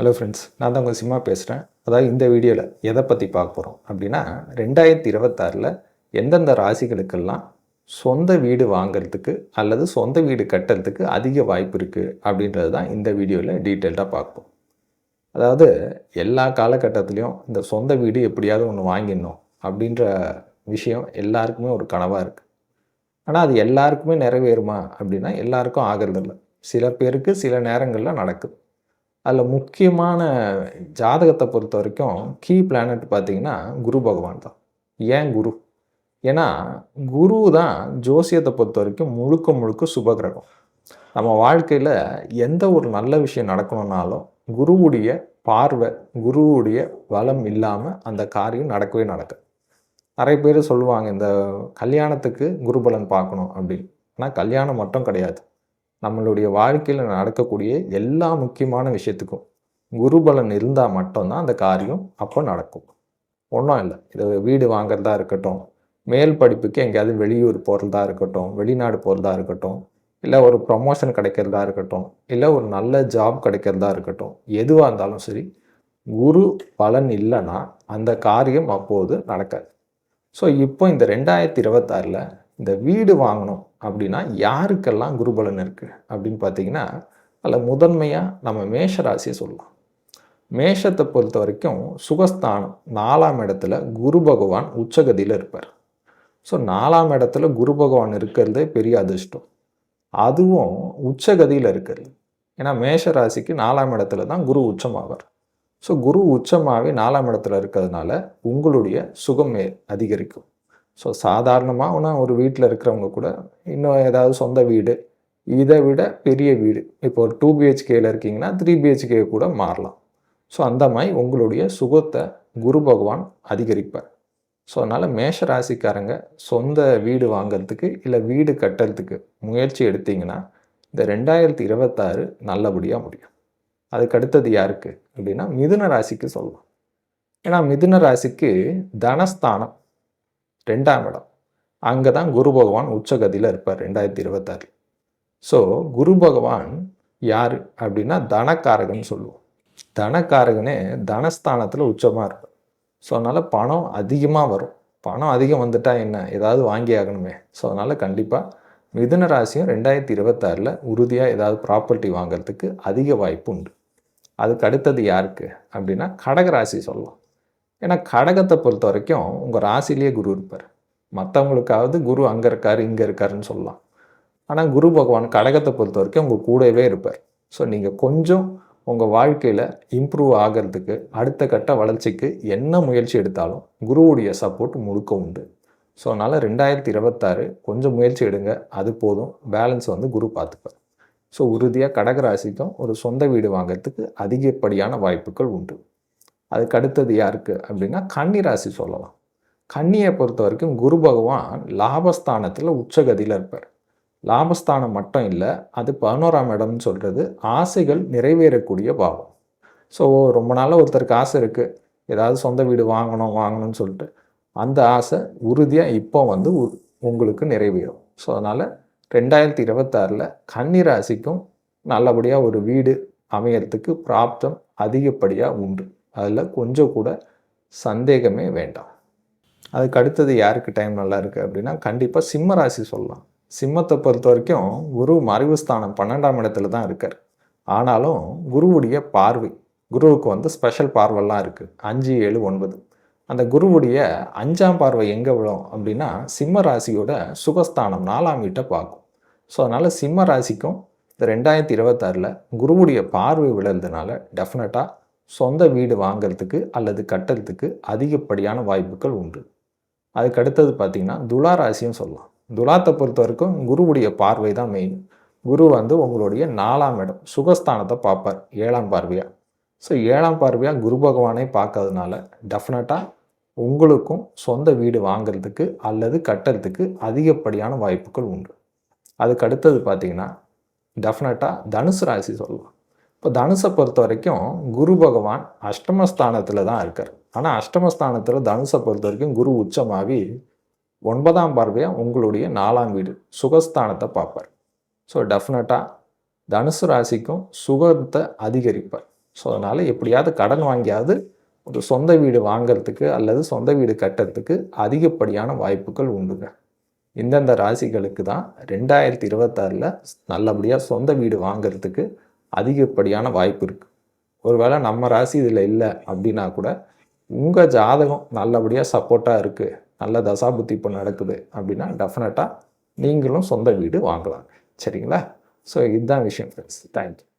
Hello friends நான் தான் உங்கள் சிம்மா பேசுகிறேன் அதாவது இந்த வீடியோவில் எதை பற்றி பார்க்க போகிறோம் அப்படின்னா ரெண்டாயிரத்தி இருபத்தாறில் எந்தெந்த ராசிகளுக்கெல்லாம் சொந்த வீடு வாங்குறதுக்கு அல்லது சொந்த வீடு கட்டுறதுக்கு அதிக வாய்ப்பு இருக்குது அப்படின்றது தான் இந்த வீடியோவில் டீட்டெயில்டாக பார்ப்போம் அதாவது எல்லா காலகட்டத்துலேயும் இந்த சொந்த வீடு எப்படியாவது ஒன்று வாங்கிடணும் அப்படின்ற விஷயம் எல்லாருக்குமே ஒரு கனவாக இருக்குது ஆனால் அது எல்லாருக்குமே நிறைவேறுமா அப்படின்னா எல்லாருக்கும் ஆகிறதில்ல. சில பேருக்கு சில நேரங்களில் நடக்குது. அதில் முக்கியமான ஜாதகத்தை பொறுத்த வரைக்கும் கீ பிளானட் பார்த்தீங்கன்னா குரு பகவான் தான். ஏன் குரு? ஏன்னா குரு தான் ஜோசியத்தை பொறுத்த வரைக்கும் முழுக்க முழுக்க சுபகிரகம் நம்ம வாழ்க்கையில் எந்த ஒரு நல்ல விஷயம் நடக்கணும்னாலும் குருவுடைய பார்வை குருவுடைய வளம் இல்லாமல் அந்த காரியம் நடக்கவே நடக்கும் நிறைய பேர் சொல்லுவாங்க இந்த கல்யாணத்துக்கு குருபலன் பார்க்கணும் அப்படின்னு. ஆனால் கல்யாணம் மட்டும் கிடையாது. நம்மளுடைய வாழ்க்கையில் நடக்கக்கூடிய எல்லா முக்கியமான விஷயத்துக்கும் குருபலன் இருந்தால் மட்டும்தான் அந்த காரியம் அப்போ நடக்கும். ஒன்றும் இல்லை. இது வீடு வாங்குறதா இருக்கட்டும் மேல் படிப்புக்கு எங்கேயாவது வெளியூர் போகிறதா இருக்கட்டும் வெளிநாடு போகிறதா இருக்கட்டும் இல்லை ஒரு ப்ரமோஷன் கிடைக்கிறதா இருக்கட்டும் இல்லை ஒரு நல்ல ஜாப் கிடைக்கிறதா இருக்கட்டும் எதுவாக இருந்தாலும் சரி குரு பலன் இல்லைன்னா அந்த காரியம் அப்போது நடக்காது. ஸோ இப்போ இந்த ரெண்டாயிரத்தி இருபத்தாறில் இந்த வீடு வாங்கணும் அப்படின்னா யாருக்கெல்லாம் குருபலன் இருக்குது அப்படின்னு பார்த்தீங்கன்னா அதில் முதன்மையாக நம்ம மேஷ ராசியை சொல்லலாம். மேஷத்தை பொறுத்த வரைக்கும் சுகஸ்தானம் நாலாம் இடத்துல குரு பகவான் உச்சகதியில் இருப்பார். ஸோ நாலாம் இடத்துல குரு பகவான் இருக்கிறதே பெரிய அதிர்ஷ்டம். அதுவும் உச்சகதியில் இருக்கிறது. ஏன்னா மேஷ ராசிக்கு நாலாம் இடத்துல தான் குரு உச்சமாவார். ஸோ குரு உச்சமாகவே நாலாம் இடத்துல இருக்கிறதுனால உங்களுடைய சுகமே அதிகரிக்கும். ஸோ சாதாரணமாக ஒரு வீட்டில் இருக்கிறவங்க கூட இன்னும் ஏதாவது சொந்த வீடு இதை விட பெரிய வீடு. இப்போ ஒரு டூ பிஹெச்கேயில் இருக்கீங்கன்னா த்ரீ பிஹெச்கே கூட மாறலாம். ஸோ அந்த மாதிரி உங்களுடைய சுகத்தை குரு பகவான் அதிகரிப்பார். ஸோ அதனால் மேஷ ராசிக்காரங்க சொந்த வீடு வாங்கிறதுக்கு இல்லை வீடு கட்டுறதுக்கு முயற்சி எடுத்தீங்கன்னா இந்த ரெண்டாயிரத்தி இருபத்தாறு நல்லபடியாக முடியும். அதுக்கு அடுத்தது யாருக்கு? அப்படின்னா மிதுன ராசிக்கு சொல்லலாம். ஏன்னா மிதுன ராசிக்கு தனஸ்தானம் ரெண்டாம் இடம். அங்கே தான் குரு பகவான் உச்சகதியில் இருப்பார் ரெண்டாயிரத்தி இருபத்தாறு. ஸோ குரு பகவான் யார் அப்படின்னா தனக்காரகன் சொல்லுவோம். தனக்காரகனே தனஸ்தானத்தில் உச்சமாக இருப்பார். ஸோ அதனால் பணம் அதிகமாக வரும். பணம் அதிகம் வந்துட்டால் என்ன? ஏதாவது வாங்கி ஆகணுமே. ஸோ அதனால் கண்டிப்பாக மிதுன ராசியும் ரெண்டாயிரத்தி இருபத்தாறில் உறுதியாக ஏதாவது ப்ராப்பர்ட்டி வாங்குறதுக்கு அதிக வாய்ப்பு உண்டு. அதுக்கு அடுத்தது யாருக்கு? அப்படின்னா கடகராசி சொல்லலாம். ஏன்னா கடகத்தை பொறுத்த வரைக்கும் உங்கள் ராசிலேயே குரு இருப்பார். மற்றவங்களுக்காவது குரு அங்கே இருக்கார் இங்கே இருக்காருன்னு சொல்லலாம். ஆனால் குரு பகவான் கடகத்தை பொறுத்த வரைக்கும் உங்கள் கூடவே இருப்பார். ஸோ நீங்கள் கொஞ்சம் உங்கள் வாழ்க்கையில் இம்ப்ரூவ் ஆகிறதுக்கு அடுத்த கட்ட வளர்ச்சிக்கு என்ன முயற்சி எடுத்தாலும் குருவுடைய சப்போர்ட் முழுக்க உண்டு. ஸோ அதனால் ரெண்டாயிரத்தி இருபத்தாறு கொஞ்சம் முயற்சி எடுங்க. அது போதும். பேலன்ஸ் வந்து குரு பார்த்துப்பார். ஸோ உறுதியாக கடகராசிக்கும் ஒரு சொந்த வீடு வாங்கிறதுக்கு அதிகப்படியான வாய்ப்புகள் உண்டு. அதுக்கு அடுத்தது யாருக்கு அப்படின்னா கன்னி ராசி சொல்லலாம். கன்னியை பொறுத்த வரைக்கும் குரு பகவான் லாபஸ்தானத்தில் உச்சகதியில் இருப்பார். லாபஸ்தானம் மட்டும் இல்லை அது பதினோராம் இடம்னு சொல்கிறது ஆசைகள் நிறைவேறக்கூடிய பாவம். ஸோ ரொம்ப நாளாக ஒருத்தருக்கு ஆசை இருக்குது ஏதாவது சொந்த வீடு வாங்கணும் வாங்கணும்னு சொல்லிட்டு. அந்த ஆசை உறுதியாக இப்போ வந்து உங்களுக்கு நிறைவேறும். ஸோ அதனால் ரெண்டாயிரத்தி இருபத்தாறில் கன்னி ராசிக்கும் நல்லபடியாக ஒரு வீடு அமையறதுக்கு பிராப்தம் அதிகப்படியாக உண்டு. அதில் கொஞ்சம் கூட சந்தேகமே வேண்டாம். அதுக்கு அடுத்தது யாருக்கு டைம் நல்லா இருக்குது அப்படின்னா கண்டிப்பாக சிம்ம ராசி சொல்லலாம். சிம்மத்தை பொறுத்த வரைக்கும் குரு மறைவு ஸ்தானம் பன்னெண்டாம் இடத்துல தான் இருக்கார். ஆனாலும் குருவுடைய பார்வை குருவுக்கு வந்து ஸ்பெஷல் பார்வைலாம் இருக்குது அஞ்சு ஏழு ஒன்பது. அந்த குருவுடைய அஞ்சாம் பார்வை எங்கே விழும் அப்படின்னா சிம்ம ராசியோட சுகஸ்தானம் நாலாம் வீட்டை பார்க்கும். ஸோ அதனால் சிம்ம ராசிக்கும் இந்த ரெண்டாயிரத்தி இருபத்தாறில் குருவுடைய பார்வை விழுந்ததுனால டெஃபினட்டாக சொந்த வீடு வாங்கிறதுக்கு அல்லது கட்டுறதுக்கு அதிகப்படியான வாய்ப்புகள் உண்டு. அதுக்கு அடுத்தது பார்த்திங்கன்னா துலா ராசியும் சொல்லலாம். துலாத்தை பொறுத்த வரைக்கும் குருவுடைய பார்வை தான் மெயின் குரு வந்து உங்களுடைய நாலாம் இடம் சுகஸ்தானத்தை பார்ப்பார் ஏழாம் பார்வையாக ஸோ ஏழாம் பார்வையாக குரு பகவானை பார்க்கறதுனால டெஃபினட்டாக உங்களுக்கும் சொந்த வீடு வாங்கிறதுக்கு அல்லது கட்டுறதுக்கு அதிகப்படியான வாய்ப்புகள் உண்டு. அதுக்கு அடுத்தது பார்த்திங்கன்னா டெஃபினட்டாக தனுசு ராசி சொல்லலாம். இப்போ தனுசை பொறுத்த வரைக்கும் குரு பகவான் அஷ்டமஸ்தானத்தில் தான் இருக்கார். ஆனால் அஷ்டமஸ்தானத்தில் தனுசை பொறுத்த வரைக்கும் குரு உச்சமாகி ஒன்பதாம் பார்வையாக உங்களுடைய நாலாம் வீடு சுகஸ்தானத்தை பார்ப்பார். ஸோ டெஃபினட்டாக தனுசு ராசிக்கும் சுகத்தை அதிகரிப்பார். ஸோ அதனால் எப்படியாவது கடன் வாங்கியாவது ஒரு சொந்த வீடு வாங்குறதுக்கு அல்லது சொந்த வீடு கட்டுறதுக்கு அதிகப்படியான வாய்ப்புகள் உண்டுங்க. இந்தந்த ராசிகளுக்கு தான் ரெண்டாயிரத்தி இருபத்தாறில் நல்லபடியாக சொந்த வீடு வாங்குறதுக்கு அதிகப்படியான வாய்ப்பு இருக்குது ஒருவேளை நம்ம ராசி இதில் இல்லை அப்படின்னா கூட உங்கள் ஜாதகம் நல்லபடியாக சப்போர்ட்டாக இருக்குது நல்ல தசாபுத்தி இப்போ நடக்குது அப்படின்னா டெஃபினட்டாக நீங்களும் சொந்த வீடு வாங்கலாம். சரிங்களா? ஸோ இதுதான் விஷயம் ஃப்ரெண்ட்ஸ் தேங்க்யூ